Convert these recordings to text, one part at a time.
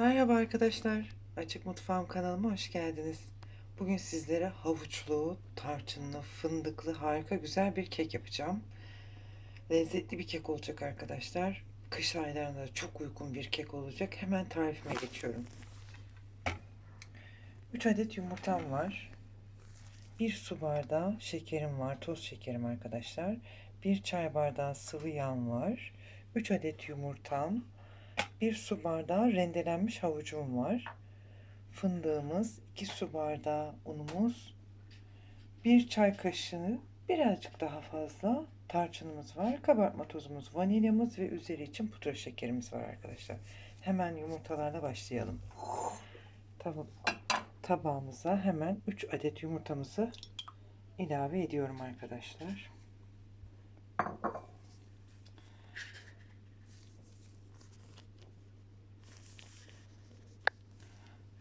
Merhaba arkadaşlar. Açık Mutfağım kanalıma hoş geldiniz. Bugün sizlere havuçlu, tarçınlı, fındıklı harika güzel bir kek yapacağım. Lezzetli bir kek olacak arkadaşlar. Kış aylarında da çok uygun bir kek olacak. Hemen tarifime geçiyorum. 3 adet yumurtam var. 1 su bardağı şekerim var. Toz şekerim arkadaşlar. 1 çay bardağı sıvı yağım var. 3 adet yumurtam. 1 su bardağı rendelenmiş havucum var. Fındığımız, 2 su bardağı unumuz, 1 çay kaşığı birazcık daha fazla tarçınımız var. Kabartma tozumuz, vanilyamız ve üzeri için pudra şekerimiz var arkadaşlar. Hemen yumurtalarla başlayalım. Tab tabağımıza hemen 3 adet yumurtamızı ilave ediyorum arkadaşlar.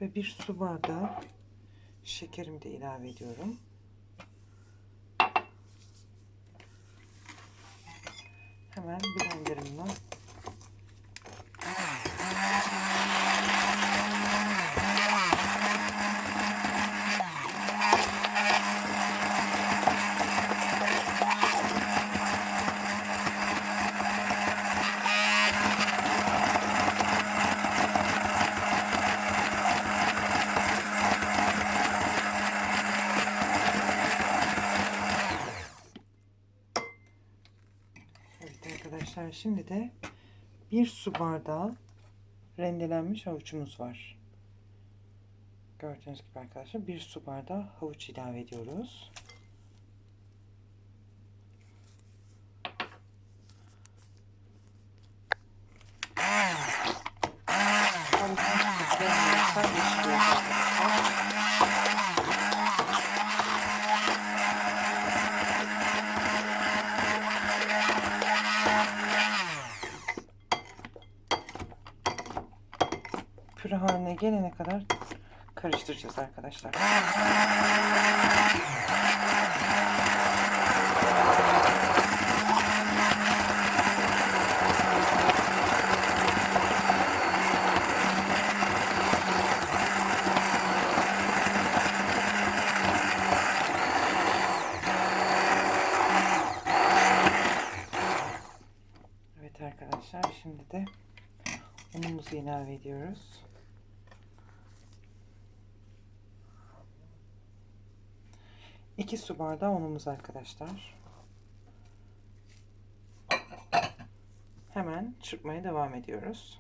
Ve bir su bardağı şekerimi de ilave ediyorum. Hemen blenderimle arkadaşlar şimdi de bir su bardağı rendelenmiş havuçumuz var. Gördüğünüz gibi arkadaşlar bir su bardağı havuç ilave ediyoruz. Püre haline gelene kadar karıştıracağız arkadaşlar. Evet arkadaşlar şimdi de unumuzu ilave ediyoruz. İki su bardağı unumuz arkadaşlar. Hemen çırpmaya devam ediyoruz.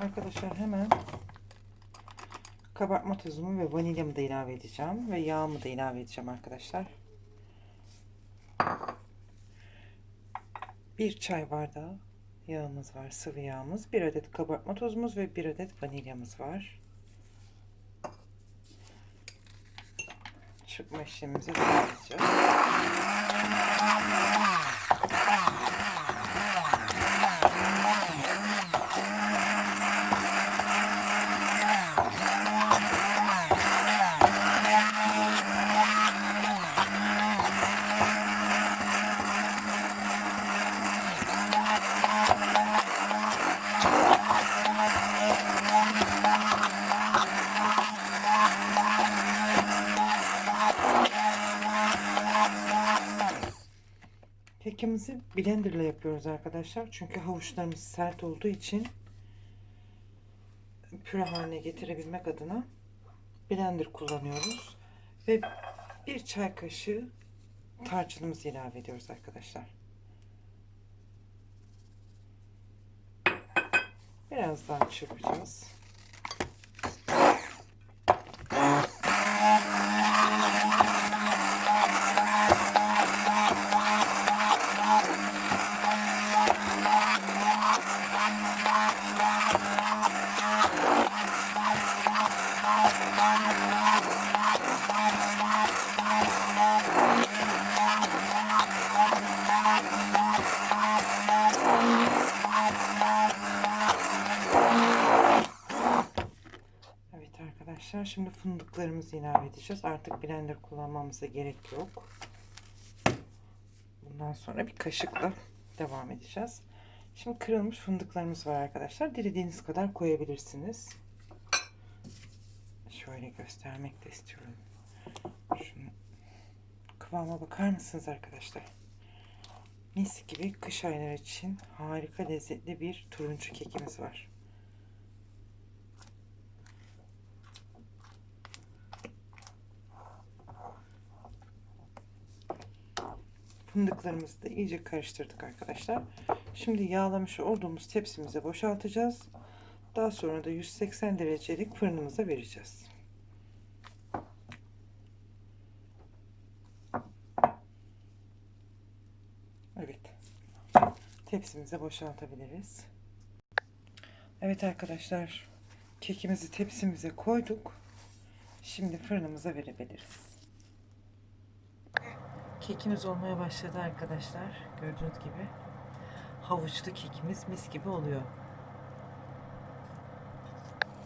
Arkadaşlar hemen kabartma tozumu ve vanilyamı da ilave edeceğim ve yağımı da ilave edeceğim arkadaşlar. Bir çay bardağı yağımız var, sıvı yağımız, bir adet kabartma tozumuz ve bir adet vanilyamız var. Çırpma işlemimize devam Kekimizi blender ile yapıyoruz arkadaşlar. Çünkü havuçlarımız sert olduğu için püre haline getirebilmek adına blender kullanıyoruz. Ve bir çay kaşığı tarçınımızı ilave ediyoruz arkadaşlar. Biraz daha çırpacağız. Arkadaşlar. Şimdi fındıklarımızı ilave edeceğiz. Artık blender kullanmamıza gerek yok. Bundan sonra bir kaşıkla devam edeceğiz. Şimdi kırılmış fındıklarımız var arkadaşlar. Dilediğiniz kadar koyabilirsiniz. Şöyle göstermek de istiyorum. Şunu kıvama bakar mısınız arkadaşlar? Mis gibi kış ayları için harika lezzetli bir turuncu kekimiz var. Fındıklarımızı da iyice karıştırdık arkadaşlar. Şimdi yağlamış olduğumuz tepsimize boşaltacağız. Daha sonra da 180 derecelik fırınımıza vereceğiz. Evet. Tepsimize boşaltabiliriz. Evet arkadaşlar. Kekimizi tepsimize koyduk. Şimdi fırınımıza verebiliriz. Kekimiz olmaya başladı arkadaşlar. Gördüğünüz gibi havuçlu kekimiz mis gibi oluyor.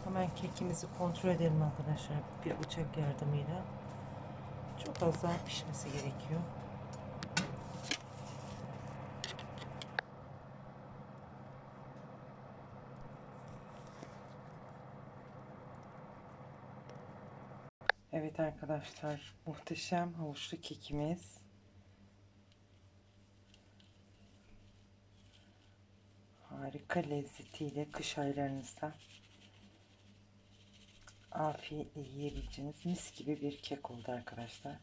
Hemen kekimizi kontrol edelim arkadaşlar bir bıçak yardımıyla. Çok az daha pişmesi gerekiyor. Evet arkadaşlar muhteşem havuçlu kekimiz. Harika lezzetiyle kış aylarınızda afiyetle yiyebileceğiniz mis gibi bir kek oldu arkadaşlar.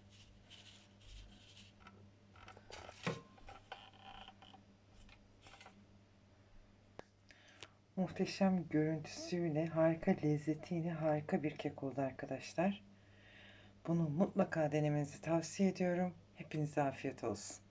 Muhteşem görüntüsüyle, harika lezzetiyle harika bir kek oldu arkadaşlar. Bunu mutlaka denemenizi tavsiye ediyorum. Hepinize afiyet olsun.